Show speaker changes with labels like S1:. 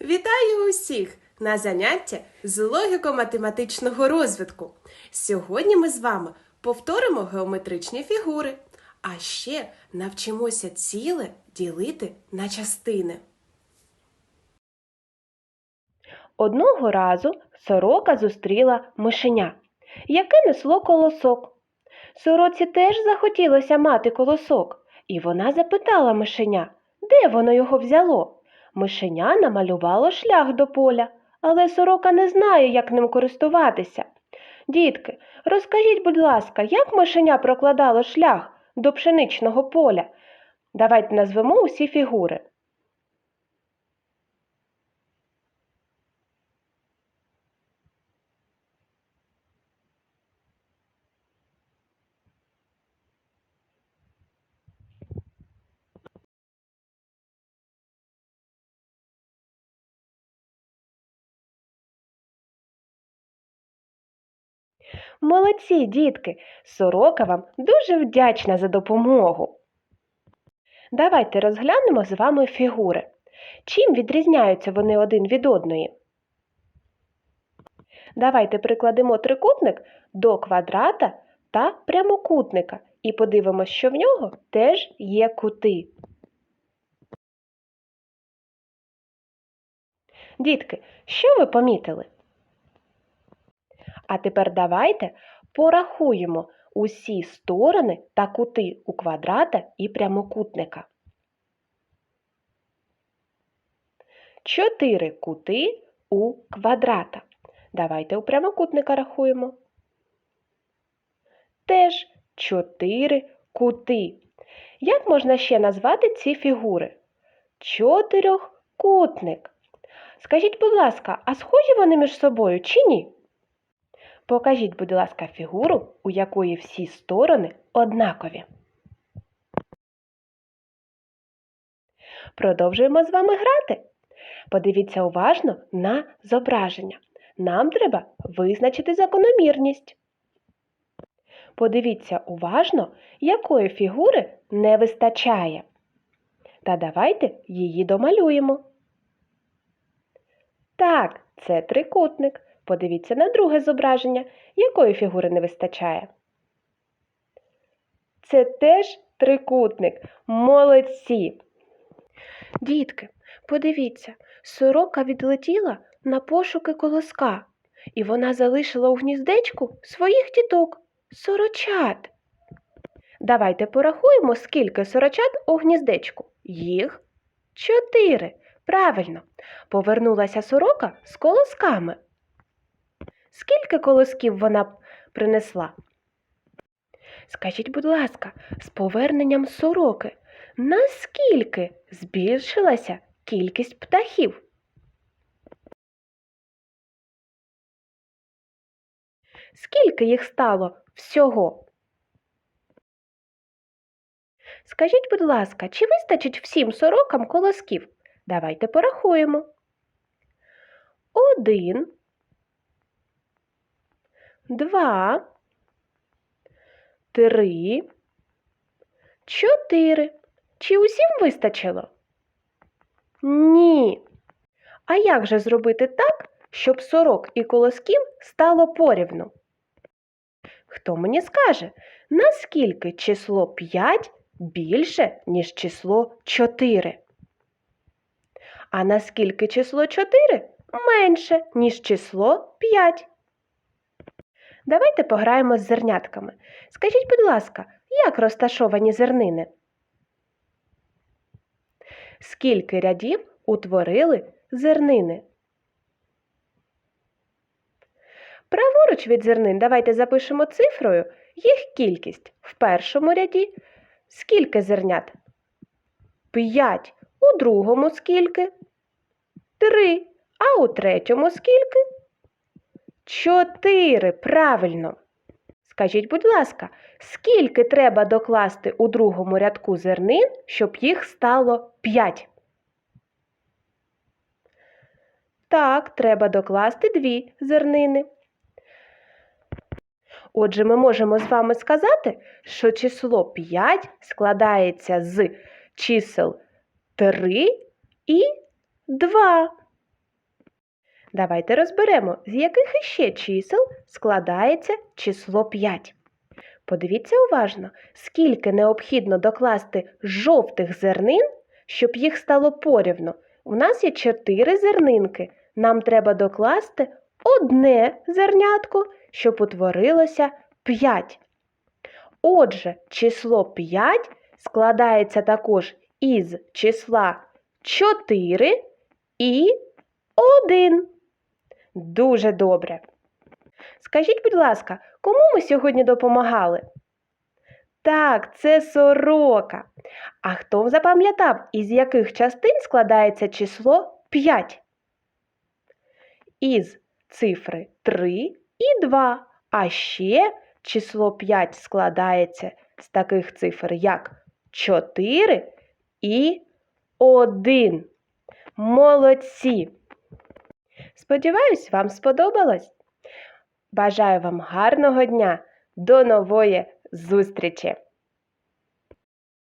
S1: Вітаю усіх на заняття з логіко-математичного розвитку. Сьогодні ми з вами повторимо геометричні фігури, а ще навчимося ціле ділити на частини.
S2: Одного разу сорока зустріла мишеня, яке несло колосок. Сороці теж захотілося мати колосок, і вона запитала мишеня, де воно його взяло. Мишеня намалювало шлях до поля, але сорока не знає, як ним користуватися. Дітки, розкажіть, будь ласка, як мишеня прокладало шлях до пшеничного поля? Давайте назвемо усі фігури. Молодці, дітки! Сорока вам дуже вдячна за допомогу. Давайте розглянемо з вами фігури. Чим відрізняються вони один від одної? Давайте прикладемо трикутник до квадрата та прямокутника і подивимося, що в нього теж є кути. Дітки, що ви помітили? А тепер давайте порахуємо усі сторони та кути у квадрата і прямокутника. Чотири кути у квадрата. Давайте у прямокутника рахуємо. Теж чотири кути. Як можна ще назвати ці фігури? Чотирьохкутник. Скажіть, будь ласка, а схожі вони між собою чи ні? Покажіть, будь ласка, фігуру, у якої всі сторони однакові. Продовжуємо з вами грати. Подивіться уважно на зображення. Нам треба визначити закономірність. Подивіться уважно, якої фігури не вистачає. Та давайте її домалюємо. Так, це трикутник. Подивіться на друге зображення, якої фігури не вистачає. Це теж трикутник. Молодці. Дітки, подивіться, сорока відлетіла на пошуки колоска, і вона залишила у гніздечку своїх діток сорочат. Давайте порахуємо, скільки сорочат у гніздечку. Їх чотири. Правильно, повернулася сорока з колосками. Скільки колосків вона принесла? Скажіть, будь ласка, з поверненням сороки, наскільки збільшилася кількість птахів? Скільки їх стало всього? Скажіть, будь ласка, чи вистачить всім сорокам колосків? Давайте порахуємо. Один два, три, чотири. Чи усім вистачило? Ні. А як же зробити так, щоб сорок і колосків стало порівну? Хто мені скаже, наскільки число 5 більше, ніж число 4? А наскільки число 4 менше, ніж число 5? Давайте пограємо з зернятками. Скажіть, будь ласка, як розташовані зернини? Скільки рядів утворили зернини? Праворуч від зернин давайте запишемо цифрою їх кількість. В першому ряді скільки зернят? П'ять. У другому скільки? Три. А у третьому скільки? Чотири. Правильно. Скажіть, будь ласка, скільки треба докласти у другому рядку зернин, щоб їх стало п'ять? Так, треба докласти дві зернини. Отже, ми можемо з вами сказати, що число 5 складається з чисел 3 і 2. Давайте розберемо, з яких іще чисел складається число 5. Подивіться уважно, скільки необхідно докласти жовтих зернин, щоб їх стало порівну. У нас є 4 зернинки. Нам треба докласти одне зернятко, щоб утворилося 5. Отже, число 5 складається також із числа 4 і 1. Дуже добре. Скажіть, будь ласка, кому ми сьогодні допомагали? Так, це сорока. А хто запам'ятав, із яких частин складається число 5? Із цифри 3 і 2. А ще число 5 складається з таких цифр, як 4 і 1. Молодці! Сподіваюсь, вам сподобалось. Бажаю вам гарного дня. До нової зустрічі!